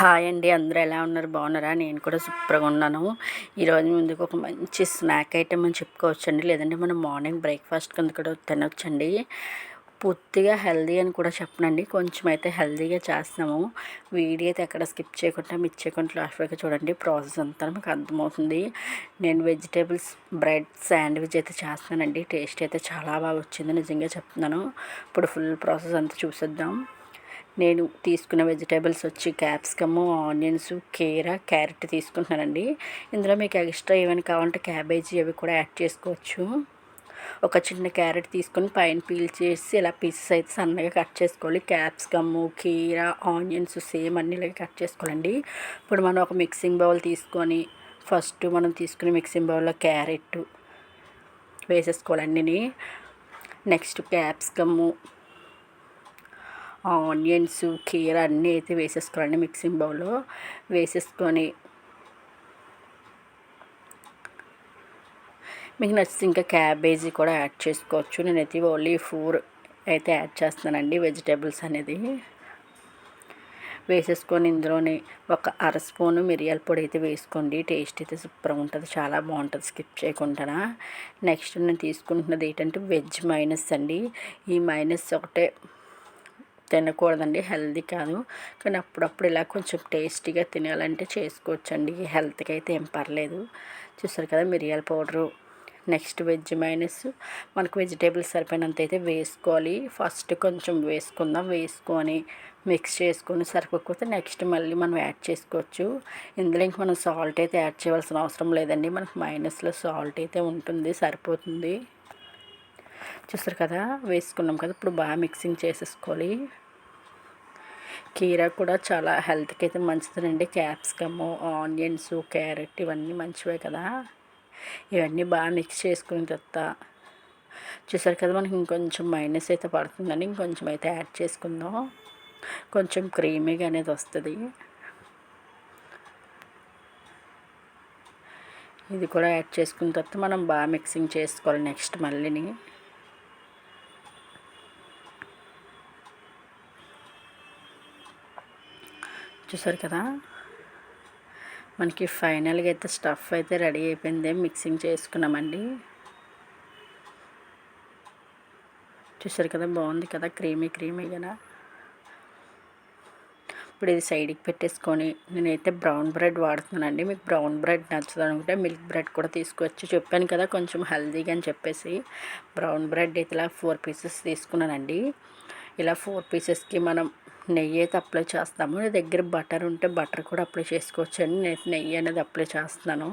Hi అండి. అందరూ ఎలా ఉన్నారు? బాగున్నారా? నేను కూడా సూపర్గా ఉన్నాను. ఈరోజు ముందుకు ఒక మంచి స్నాక్ ఐటెం అని చెప్పుకోవచ్చండి. లేదంటే మనం మార్నింగ్ బ్రేక్ఫాస్ట్ కింద కూడా తినొచ్చండి. పూర్తిగా హెల్దీ అని కూడా చెప్పనండి. కొంచెం అయితే హెల్దీగా చేస్తున్నాము. వీడియో అయితే ఎక్కడ స్కిప్ చేయకుండా మిస్ చేయకుండా లాస్ట్ వరకు చూడండి. ప్రాసెస్ అంతా మీకు అర్థమవుతుంది. నేను వెజిటేబుల్స్ బ్రెడ్ శాండ్విచ్ అయితే చేస్తున్నానండి. టేస్ట్ అయితే చాలా బాగా వచ్చింది. నిజంగా చెప్తున్నాను. ఇప్పుడు ఫుల్ ప్రాసెస్ అంతా చూసేద్దాం. నేను తీసుకున్న వెజిటేబుల్స్ వచ్చి క్యాప్సికమ్ ఆనియన్స్ కీరా క్యారెట్ తీసుకుంటున్నానండి. ఇందులో మీకు ఎక్స్ట్రా ఏమైనా కావాలంటే క్యాబేజీ అవి కూడా యాడ్ చేసుకోవచ్చు. ఒక చిన్న క్యారెట్ తీసుకొని పైన పీల్ చేసి ఇలా పీసెస్ అయితే సన్నగా కట్ చేసుకోవాలి. క్యాప్సికమ్ కీరా ఆనియన్స్ సేమ్ అన్ని ఇలాగే కట్ చేసుకోవాలండి. ఇప్పుడు మనం ఒక మిక్సింగ్ బౌల్ తీసుకొని ఫస్ట్ మనం తీసుకునే మిక్సింగ్ బౌల్లో క్యారెట్ వేసేసుకోవాలండి నెక్స్ట్ క్యాప్సికము ఆనియన్స్ కీర అన్నీ అయితే వేసేసుకోవాలండి మిక్సింగ్ బౌల్లో. వేసేసుకొని మీకు నచ్చితే ఇంకా క్యాబేజీ కూడా యాడ్ చేసుకోవచ్చు. నేనైతే ఓన్లీ ఫోర్ అయితే యాడ్ చేస్తున్నానండి వెజిటేబుల్స్ అనేది. వేసేసుకొని ఇందులోనే ఒక అర స్పూను మిరియాల పొడి అయితే వేసుకోండి. టేస్ట్ అయితే సూపర్గా ఉంటుంది. చాలా బాగుంటుంది. స్కిప్ చేయకుండా నెక్స్ట్ నేను తీసుకుంటున్నది ఏంటంటే వెజ్ మైనస్ అండి. ఈ మైనస్ ఒకటే తినకూడదండి. హెల్దీ కాదు. కానీ అప్పుడప్పుడు ఇలా కొంచెం టేస్టీగా తినాలంటే చేసుకోవచ్చండి. హెల్త్కి అయితే ఏం పర్లేదు. చూసారు కదా మిరియాల పౌడరు. Next veg minus. మనకు వెజిటేబుల్స్ సరిపోయినంత అయితే వేసుకోవాలి. ఫస్ట్ కొంచెం వేసుకుందాం. వేసుకొని మిక్స్ చేసుకొని సరిపోకపోతే నెక్స్ట్ మళ్ళీ మనం యాడ్ చేసుకోవచ్చు. ఇందులో ఇంక మనం సాల్ట్ అయితే యాడ్ చేయవలసిన అవసరం లేదండి. మనకు మైనస్లో సాల్ట్ అయితే ఉంటుంది. సరిపోతుంది. చూస్తారు కదా వేసుకున్నాం కదా ఇప్పుడు బాగా మిక్సింగ్ చేసేసుకోవాలి. కీరా కూడా చాలా హెల్త్కి అయితే మంచిదండి. క్యాప్సికము ఆనియన్స్ క్యారెట్ ఇవన్నీ మంచివే కదా. ఇవన్నీ బాగా మిక్స్ చేసుకుని తర్వాత చూసారు కదా మనకి ఇంకొంచెం మైనస్ అయితే పడుతుందని ఇంకొంచెం అయితే యాడ్ చేసుకుందాం. కొంచెం క్రీమీగా అనేది వస్తుంది. ఇది కూడా యాడ్ చేసుకున్న తర్వాత మనం బాగా మిక్సింగ్ చేసుకోవాలి నెక్స్ట్ మళ్ళీని. చూసారు కదా? మనకి ఫైనల్గా అయితే స్టఫ్ అయితే రెడీ అయిపోయింది. మిక్సింగ్ చేసుకున్నామండి. చూసారు కదా? బాగుంది కదా? క్రీమీ కదా? ఇప్పుడు ఇది సైడ్కి పెట్టేసుకొని నేనైతే బ్రౌన్ బ్రెడ్ వాడుతున్నానండి. మీకు బ్రౌన్ బ్రెడ్ నచ్చదు అనుకుంటే మిల్క్ బ్రెడ్ కూడా తీసుకొచ్చి చెప్పాను కదా? కొంచెం హెల్దీగా అని చెప్పేసి బ్రౌన్ బ్రెడ్ అయితే ఇలా ఫోర్ పీసెస్ తీసుకున్నానండి. ఇలా ఫోర్ పీసెస్కి మనం నెయ్యి అయితే అప్లై చేస్తాము నా దగ్గర బటర్ ఉంటే బటర్ కూడా అప్లై చేసుకోవచ్చండి నేను నెయ్యి అనేది అప్లై చేస్తున్నాను.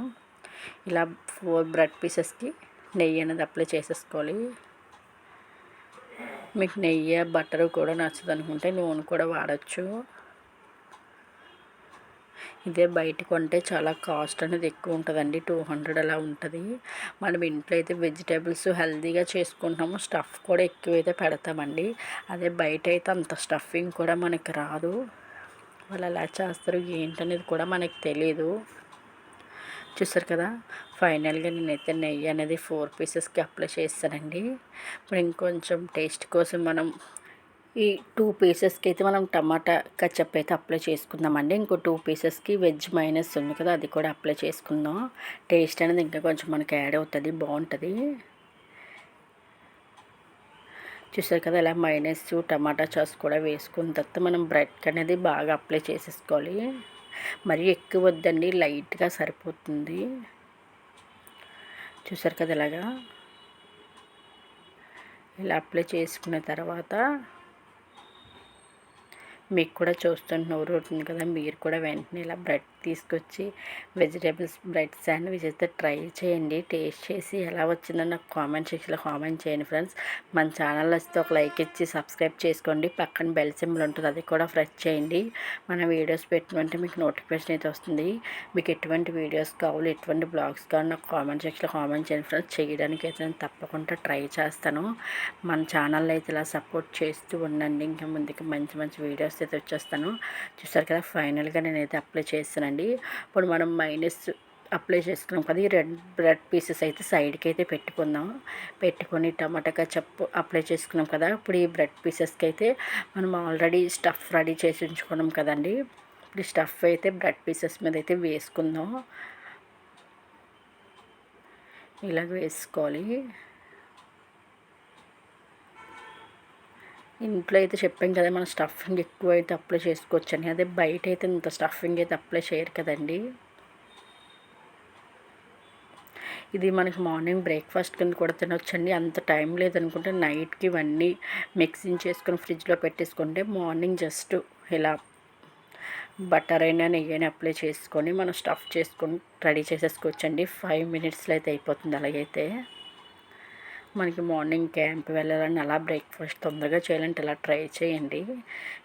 ఇలా ఫోర్ బ్రెడ్ పీసెస్కి నెయ్యి అనేది అప్లై చేసేసుకోవాలి. మీకు నెయ్యి బటర్ కూడా నచ్చదు అనుకుంటే నూనె కూడా వాడచ్చు. ఇదే బయట కొంటే చాలా కాస్ట్ అనేది ఎక్కువ ఉంటుందండి. టూ హండ్రెడ్ అలా ఉంటుంది. మనం ఇంట్లో అయితే వెజిటేబుల్స్ హెల్తీగా చేసుకుంటాము స్టఫ్ కూడా ఎక్కువైతే పెడతామండి. అదే బయట అయితే అంత స్టఫింగ్ కూడా మనకి రాదు. వాళ్ళు ఎలా చేస్తారు ఏంటనేది కూడా మనకు తెలియదు చూసారు కదా? ఫైనల్గా నేనైతే నెయ్యి అనేది ఫోర్ పీసెస్కి అప్లై చేస్తానండి. ఇప్పుడు ఇంకొంచెం టేస్ట్ కోసం మనం ఈ టూ పీసెస్కి అయితే మనం టమాటా కచ్చప్ అయితే అప్లై చేసుకుందామండి. ఇంకో టూ పీసెస్కి వెజ్ మైనస్ ఉంది కదా అది కూడా అప్లై చేసుకుందాం. టేస్ట్ అనేది ఇంకా కొంచెం మనకి యాడ్ అవుతుంది బాగుంటుంది. చూసారు కదా ఇలా మైనస్ టమాటా చాస్ కూడా వేసుకున్న తర్వాత మనం బ్రెడ్ అనేది బాగా అప్లై చేసేసుకోవాలి. మరీ ఎక్కువ వద్దండి లైట్గా సరిపోతుంది. చూసారు కదా ఇలాగా. ఇలా అప్లై చేసుకున్న తర్వాత మీకు కూడా చూస్తుంటే నోరు ఉంటుంది కదా మీరు కూడా వెంటనే ఇలా బ్రెడ్ తీసుకొచ్చి వెజిటేబుల్స్ బ్రెడ్ శాండ్విచ్ అయితే ట్రై చేయండి. టేస్ట్ చేసి ఎలా వచ్చిందో నాకు కామెంట్ సెక్షన్లో కామెంట్ చేయండి ఫ్రెండ్స్. మన ఛానల్ వస్తే ఒక లైక్ ఇచ్చి సబ్స్క్రైబ్ చేసుకోండి. పక్కన బెల్ సింబల్ ఉంటుంది అది కూడా ప్రెస్ చేయండి. మన వీడియోస్ పెట్టినంటే మీకు నోటిఫికేషన్ అయితే వస్తుంది. మీకు ఎటువంటి వీడియోస్ కావాలి ఎటువంటి బ్లాగ్స్ కావాలి నాకు కామెంట్ సెక్షన్లో కామెంట్ చేయండి ఫ్రెండ్స్. చేయడానికి అయితే నేను తప్పకుండా ట్రై చేస్తాను. మన ఛానల్ అయితే ఇలా సపోర్ట్ చేస్తూ ఉండండి. ఇంకా ముందుకు మంచి మంచి వీడియోస్ అయితే వచ్చేస్తాను. చూసారు కదా ఫైనల్గా నేనైతే అప్లై చేస్తానండి అండి. ఇప్పుడు మనం మైనస్ అప్లై చేసుకున్నాం కదా ఈ రెడ్ బ్రెడ్ పీసెస్ అయితే సైడ్కి అయితే పెట్టుకుందాం. పెట్టుకొని టమాటా చెప్పు అప్లై చేసుకున్నాం కదా ఇప్పుడు ఈ బ్రెడ్ పీసెస్కి అయితే మనం ఆల్రెడీ స్టఫ్ రెడీ చేసి ఉంచుకున్నాం కదండి. ఇప్పుడు స్టఫ్ అయితే బ్రెడ్ పీసెస్ మీద అయితే వేసుకుందాం. ఇలాగ వేసుకోవాలి. ఇంట్లో అయితే చెప్పాం కదా మనం స్టఫింగ్ ఎక్కువ అయితే అప్లై చేసుకోవచ్చని. అదే బయట అయితే ఇంత స్టఫింగ్ అయితే అప్లై చేయరు కదండి. ఇది మనకి మార్నింగ్ బ్రేక్ఫాస్ట్ కింద కూడా తినొచ్చండి. అంత టైం లేదనుకుంటే నైట్కి ఇవన్నీ మిక్సింగ్ చేసుకుని ఫ్రిడ్జ్లో పెట్టేసుకుంటే మార్నింగ్ జస్ట్ ఇలా బటర్ అయినా నెయ్యి అయినా అప్లై చేసుకొని మనం స్టఫ్ చేసుకొని రెడీ చేసేసుకోవచ్చండి. ఫైవ్ మినిట్స్లో అయితే అయిపోతుంది అలాగైతే. మనకి మార్నింగ్ క్యాంప్ వెళ్ళాలని అలా బ్రేక్ఫాస్ట్ తొందరగా చేయాలంటే ఇలా ట్రై చేయండి.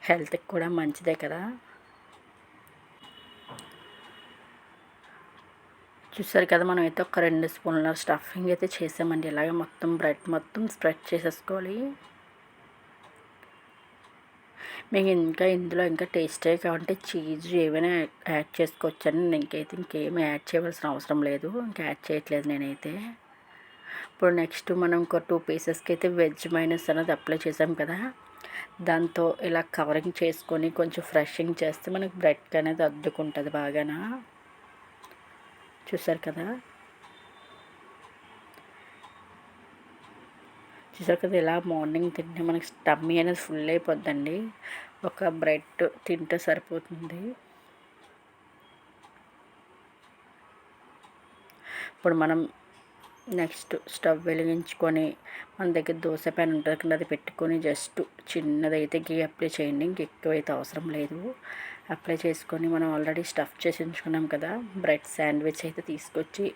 హెల్త్కి కూడా మంచిదే కదా. చూసారు కదా మనం అయితే ఒక రెండు స్పూన్ల స్టఫింగ్ అయితే చేసామండి. ఇలాగే మొత్తం బ్రెడ్ మొత్తం స్ప్రెడ్ చేసేసుకోవాలి. మీకు ఇంకా ఇందులో ఇంకా టేస్టే కావాలంటే చీజ్ ఏమైనా యాడ్ చేసుకోవచ్చండి ఇంకైతే ఇంకేమీ యాడ్ చేయవలసిన అవసరం లేదు. ఇంకా యాడ్ చేయట్లేదు నేనైతే. ఇప్పుడు నెక్స్ట్ మనం ఒక టూ పీసెస్కి అయితే వెజ్ మైనస్ అనేది అప్లై చేసాం కదా. దాంతో ఇలా కవరింగ్ చేసుకొని కొంచెం ఫ్రెషింగ్ చేస్తే మనకు బ్రెడ్ అనేది అద్దుకుంటుంది బాగానా? చూసారు కదా? చూసారు కదా ఇలా మార్నింగ్ తింటే మనకి స్టమ్మీ అనేది ఫుల్ అయిపోద్దండి. ఒక బ్రెడ్ తింటే సరిపోతుంది. ఇప్పుడు మనం నెక్స్ట్ స్టవ్ వెలిగించుకొని మన దగ్గర దోశ ప్యాన్ ఉంటుంది కదా అది పెట్టుకొని జస్ట్ చిన్నదైతే గీ అప్లై చేయండి. ఇంక ఎక్కువైతే అవసరం లేదు. అప్లై చేసుకొని మనం ఆల్రెడీ స్టఫ్ చేసి ఉంచుకున్నాం కదా బ్రెడ్ శాండ్విచ్ అయితే తీసుకొచ్చి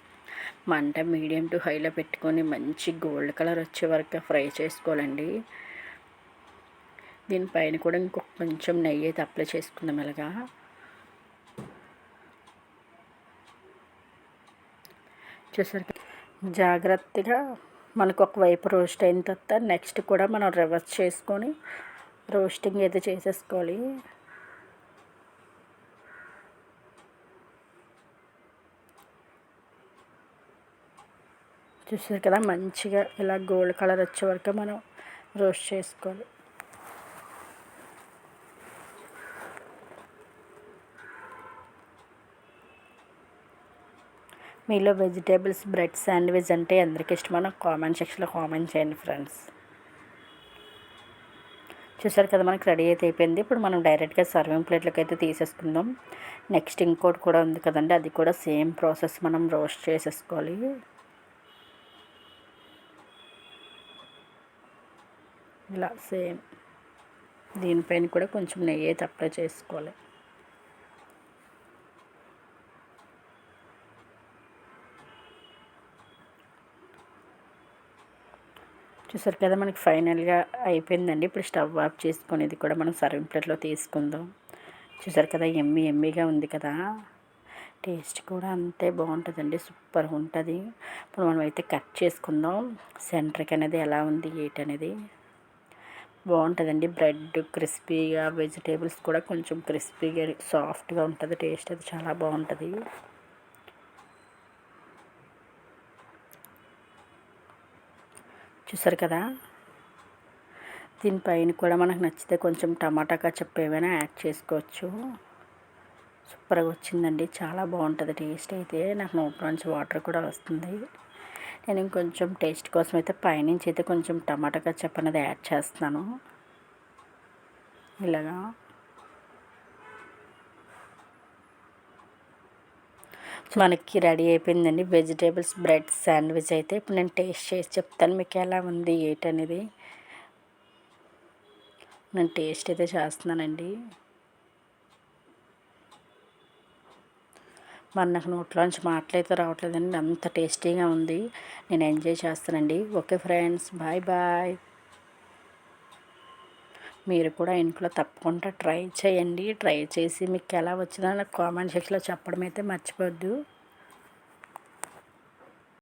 మంట మీడియం టు హైలో పెట్టుకొని మంచి గోల్డ్ కలర్ వచ్చే వరకు ఫ్రై చేసుకోవాలండి. దీనిపైన కూడా ఇంకొక కొంచెం నెయ్యి అయితే అప్లై చేసుకుందాం ఇలాగా. చూసారు జాగ్రత్తగా మనకు ఒకవైపు రోస్ట్ అయిన తర్వాత నెక్స్ట్ కూడా మనం రివర్స్ చేసుకొని రోస్టింగ్ అయితే చేసేసుకోవాలి. చూసారు కదా మంచిగా ఇలా గోల్డ్ కలర్ వచ్చే వరకు మనం రోస్ట్ చేసుకోవాలి. మీలో వెజిటేబుల్స్ బ్రెడ్ శాండ్విచ్ అంటే అందరికి ఇష్టమో కామెంట్ సెక్షన్లో కామెంట్ చేయండి ఫ్రెండ్స్. చూసారు కదా మనకి రెడీ అయితే అయిపోయింది. ఇప్పుడు మనం డైరెక్ట్గా సర్వింగ్ ప్లేట్లోకి అయితే తీసేసుకుందాం. నెక్స్ట్ ఇంకోటి కూడా ఉంది కదండి. అది కూడా సేమ్ ప్రాసెస్ మనం రోస్ట్ చేసేసుకోవాలి. ఇలా సేమ్ దీనిపైన కూడా కొంచెం నెయ్యి అయితే అప్లై చేసుకోవాలి. చూసారు కదా మనకి ఫైనల్గా అయిపోయిందండి. ఇప్పుడు స్టవ్ ఆఫ్ చేసుకొని ఇది కూడా మనం సర్వింగ్ ప్లేట్లో తీసుకుందాం. చూసారు కదా ఎమ్మి ఎమ్మిగా ఉంది కదా. టేస్ట్ కూడా అంతే బాగుంటుందండి సూపర్గా ఉంటుంది. ఇప్పుడు మనం అయితే కట్ చేసుకుందాం. సెంటర్కి అనేది ఎలా ఉంది ఏటి అనేది? బాగుంటుందండి బ్రెడ్ క్రిస్పీగా వెజిటేబుల్స్ కూడా కొంచెం క్రిస్పీగా సాఫ్ట్గా ఉంటుంది టేస్ట్ అది చాలా బాగుంటుంది. చూసారు కదా? దీనిపైన కూడా మనకు నచ్చితే కొంచెం టమాటా కచ్చప్ ఏమైనా యాడ్ చేసుకోవచ్చు. సూపర్గా వచ్చిందండి. చాలా బాగుంటుంది టేస్ట్ అయితే. నాకు నోట్లోంచి వాటర్ కూడా వస్తుంది. నేను ఇంకొంచెం టేస్ట్ కోసం అయితే పైనుంచి అయితే కొంచెం టమాటా కచ్చప్ అనేది యాడ్ చేస్తున్నాను. ఇలాగా. మనకి రెడీ అయిపోయిందండి. వెజిటేబుల్స్ బ్రెడ్ శాండ్విచ్ అయితే ఇప్పుడు నేను టేస్ట్ చేసి చెప్తాను మీకు ఎలా ఉంది ఏంటనేది నేను టేస్ట్ అయితే చేస్తున్నానండి. మరి నాకు నోట్లోంచి మాటలైతే రావట్లేదండి. అంత టేస్టీగా ఉంది. నేను ఎంజాయ్ చేస్తానండి ఓకే ఫ్రెండ్స్ బాయ్ బాయ్. మీరు కూడా ఇంట్లో తప్పకుండా ట్రై చేయండి. ట్రై చేసి మీకు ఎలా వచ్చిందో నాకు కామెంట్ సెక్షన్లో చెప్పడం అయితే మర్చిపోద్దు.